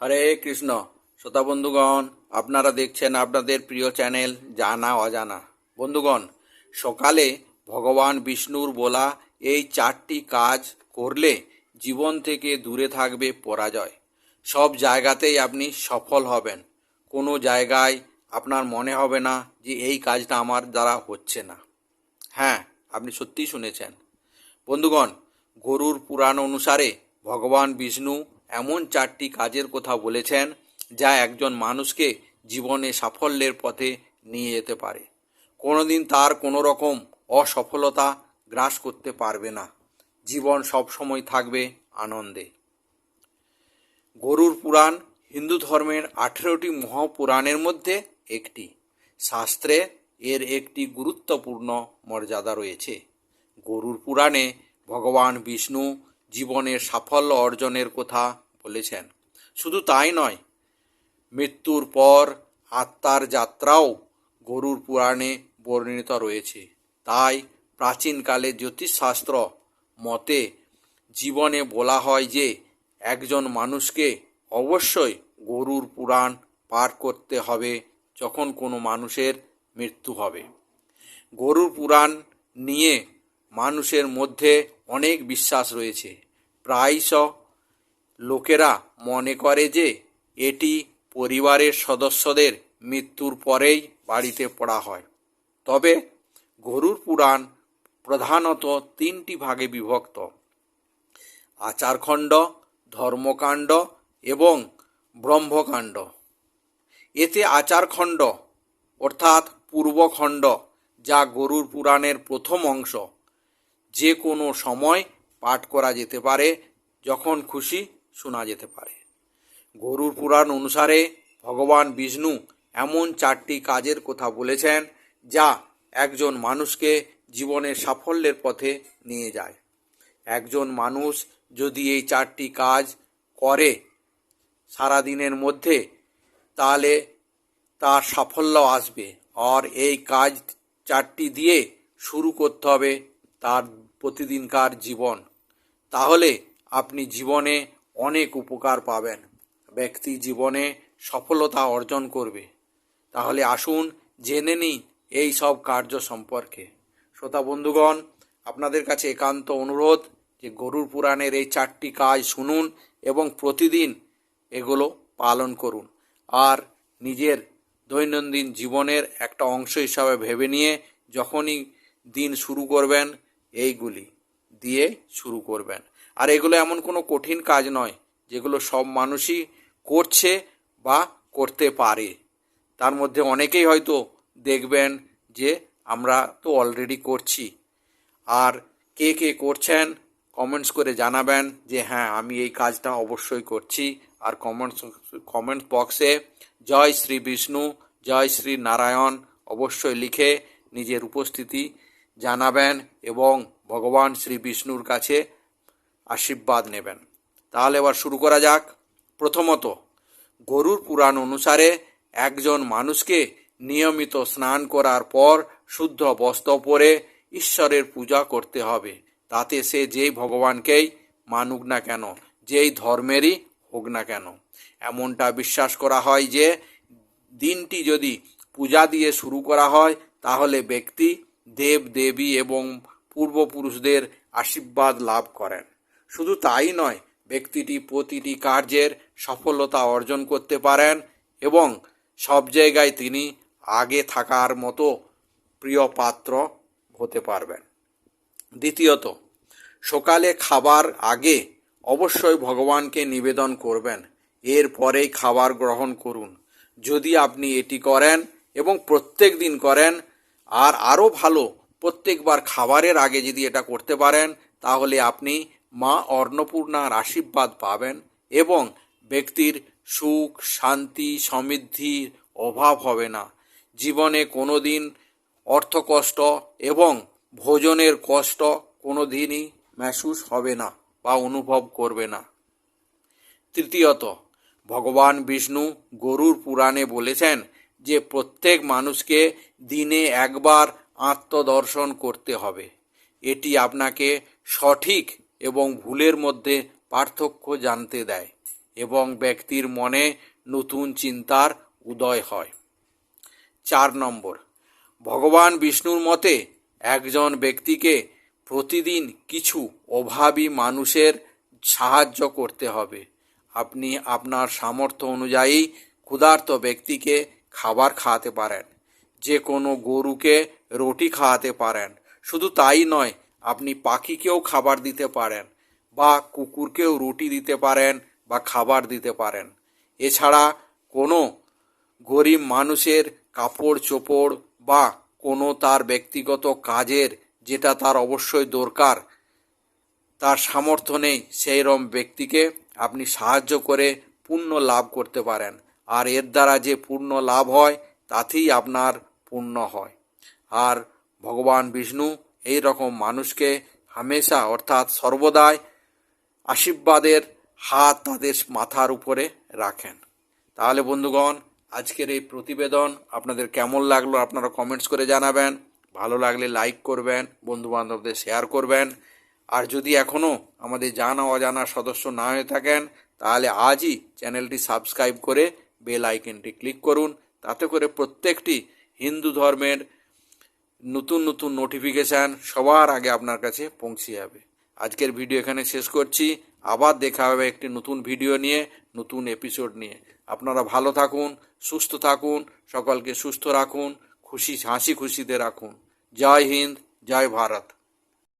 হরে কৃষ্ণ। শ্রোতা বন্ধুগণ, আপনারা দেখছেন আপনাদের প্রিয় চ্যানেল জানা অজানা। বন্ধুগণ, সকালে ভগবান বিষ্ণুর বলা এই চারটি কাজ করলে জীবন থেকে দূরে থাকবে পরাজয়। সব জায়গাতেই আপনি সফল হবেন। কোনো জায়গায় আপনার মনে হবে না যে এই কাজটা আমার দ্বারা হচ্ছে না। হ্যাঁ আপনি সত্যিই শুনেছেন। বন্ধুগণ, গরুর পুরাণ অনুসারে ভগবান বিষ্ণু এমন চারটি কাজের কথা বলেছেন যা একজন মানুষকে জীবনে সাফল্যের পথে নিয়ে যেতে পারে। কোনোদিন তার কোনো রকম অসফলতা গ্রাস করতে পারবে না। জীবন সবসময় থাকবে আনন্দে। গরুর পুরাণ হিন্দু ধর্মের আঠেরোটি মহাপুরাণের মধ্যে একটি। শাস্ত্রে এর একটি গুরুত্বপূর্ণ মর্যাদা রয়েছে। গরুর পুরাণে ভগবান বিষ্ণু জীবনের সাফল্য অর্জনের কথা বলেছেন। শুধু তাই নয়, মৃত্যুর পর আত্মার যাত্রাও গরুর পুরাণে বর্ণিত রয়েছে। তাই প্রাচীনকালে জ্যোতিষশাস্ত্র মতে জীবনে বলা হয় যে, একজন মানুষকে অবশ্যই গরুর পুরাণ পাঠ করতে হবে যখন কোনো মানুষের মৃত্যু হবে। গরুর পুরাণ নিয়ে মানুষের মধ্যে অনেক বিশ্বাস রয়েছে। প্রায়শ লোকেরা মনে করে যে এটি পরিবারের সদস্যদের মৃত্যুর পরেই বাড়িতে পড়া হয়। তবে গরুর পুরাণ প্রধানত তিনটি ভাগে বিভক্ত। আচারখণ্ড, ধর্মকাণ্ড এবং ব্রহ্মকাণ্ড। এতে আচারখণ্ড অর্থাৎ পূর্বখণ্ড, যা গরুর পুরাণের প্রথম অংশ, যে কোনো সময় পাঠ করা যেতে পারে যখন খুশি শোনা যেতে পারে। গরুর পুরাণ অনুসারে ভগবান বিষ্ণু এমন চারটি কাজের কথা বলেছেন যা একজন মানুষকে জীবনের সাফল্যের পথে নিয়ে যায়। একজন মানুষ যদি এই চারটি কাজ করে সারাদিনের মধ্যে, তাহলে তার সাফল্য আসবে। আর এই কাজ চারটি দিয়ে শুরু করতে হবে তার প্রতিদিনকার জীবন। তাহলে আপনি জীবনে অনেক উপকার পাবেন। ব্যক্তি জীবনে সফলতা অর্জন করবে। তাহলে আসুন জেনে নিই এই সব কার্য সম্পর্কে। শ্রোতা বন্ধুগণ, আপনাদের কাছে একান্ত অনুরোধ যে গরুর পুরাণের এই চারটি কাজ শুনুন এবং প্রতিদিন এগুলো পালন করুন। আর নিজের দৈনন্দিন জীবনের একটা অংশ হিসাবে ভেবে নিয়ে যখনই দিন শুরু করবেন, এইগুলি দিয়ে শুরু করবেন। আর এগুলো এমন কোনো কঠিন কাজ নয়, যেগুলো সব মানুষই করছে বা করতে পারে। তার মধ্যে অনেকেই হয়তো দেখবেন যে আমরা তো অলরেডি করছি। আর কে কে করছেন কমেন্টস করে জানাবেন যে হ্যাঁ আমি এই কাজটা অবশ্যই করছি। আর কমেন্টস কমেন্ট বক্সে জয় শ্রী বিষ্ণু, জয় শ্রী নারায়ণ অবশ্যই লিখে নিজের উপস্থিতি জানাবেন এবং ভগবান শ্রী বিষ্ণুর কাছে আশীর্বাদ নেবেন। তাহলে এবার শুরু করা যাক। প্রথমত, গরুর পুরাণ অনুসারে একজন মানুষকে নিয়মিত স্নান করার পর শুদ্ধ বস্ত্র পরে ঈশ্বরের পূজা করতে হবে। তাতে সে যেই ভগবানকেই মানুক না কেন, যেই ধর্মেরই হোক না কেন। এমনটা বিশ্বাস করা হয় যে, দিনটি যদি পূজা দিয়ে শুরু করা হয়, তাহলে ব্যক্তি দেব, দেবী এবং পূর্বপুরুষদের আশীর্বাদ লাভ করেন। শুধু তাই নয়, ব্যক্তিটি প্রতিটি কার্যের সফলতা অর্জন করতে পারেন এবং সব জায়গায় তিনি আগে থাকার মতো প্রিয় পাত্র হতে পারবেন। দ্বিতীয়ত, সকালে খাবার আগে অবশ্যই ভগবানকে নিবেদন করবেন। এরপরেই খাবার গ্রহণ করুন। যদি আপনি এটি করেন এবং প্রত্যেক দিন করেন, আর আরও ভালো, প্রত্যেকবার খাবারের আগে যদি এটা করতে পারেন, তাহলে আপনি মা অন্নপূর্ণার আশীর্বাদ পাবেন এবং ব্যক্তির সুখ, শান্তি, সমৃদ্ধির অভাব হবে না। জীবনে কোনো দিন অর্থকষ্ট এবং ভোজনের কষ্ট কোনো দিনই মেহসুস হবে না বা অনুভব করবে না। তৃতীয়ত, ভগবান বিষ্ণু গরুর পুরাণে বলেছেন যে প্রত্যেক মানুষকে দিনে একবার আত্মদর্শন করতে হবে। এটি আপনাকে সঠিক এবং ভুলের মধ্যে পার্থক্য জানতে দেয় এবং ব্যক্তির মনে নতুন চিন্তার উদয় হয়। চার নম্বর, ভগবান বিষ্ণুর মতে একজন ব্যক্তিকে প্রতিদিন কিছু অভাবী মানুষের সাহায্য করতে হবে। আপনি আপনার সামর্থ্য অনুযায়ী ক্ষুধার্ত ব্যক্তিকে খাবার খাওয়াতে পারেন, যে কোনো গরুকে রুটি খাওয়াতে পারেন। শুধু তাই নয় আপনি পাখিকেও খাবার দিতে পারেন বা কুকুরকেও রুটি দিতে পারেন বা খাবার দিতে পারেন। এছাড়া কোনো গরিব মানুষের কাপড় চোপড় বা কোনো তার ব্যক্তিগত কাজের যেটা তার অবশ্যই দরকার, তার সামর্থ্য নেই সেই রকম ব্যক্তিকে আপনি সাহায্য করে পুণ্য লাভ করতে পারেন। আর এর দ্বারা যে পূর্ণ লাভ হয়, তাতেই আপনার পুণ্য হয়। আর ভগবান বিষ্ণু এই রকম মানুষকে হামেশা, অর্থাৎ সর্বদাই আশীর্বাদের হাত তাদের মাথার উপরে রাখেন। তাহলে বন্ধুগণ, আজকের এই প্রতিবেদন আপনাদের কেমন লাগল আপনারা কমেন্টস করে জানাবেন। ভালো লাগলে লাইক করবেন বন্ধু বান্ধবদের শেয়ার করবেন। আর যদি এখনও আমাদের জানা অজানা সদস্য না হয়ে থাকেন, তাহলে আজই চ্যানেলটি সাবস্ক্রাইব করে বেল আইকনটি ক্লিক করুন। তাতে করে প্রত্যেকটি হিন্দু ধর্মের নতুন নতুন নোটিফিকেশান সবার আগে আপনার কাছে পৌঁছে যাবে। আজকের ভিডিও এখানে শেষ করছি। আবার দেখা হবে একটি নতুন ভিডিও নিয়ে, নতুন এপিসোড নিয়ে। আপনারা ভালো থাকুন, সুস্থ থাকুন, সকলকে সুস্থ রাখুন, খুশি, হাসি খুশিতে রাখুন। জয় হিন্দ, জয় ভারত।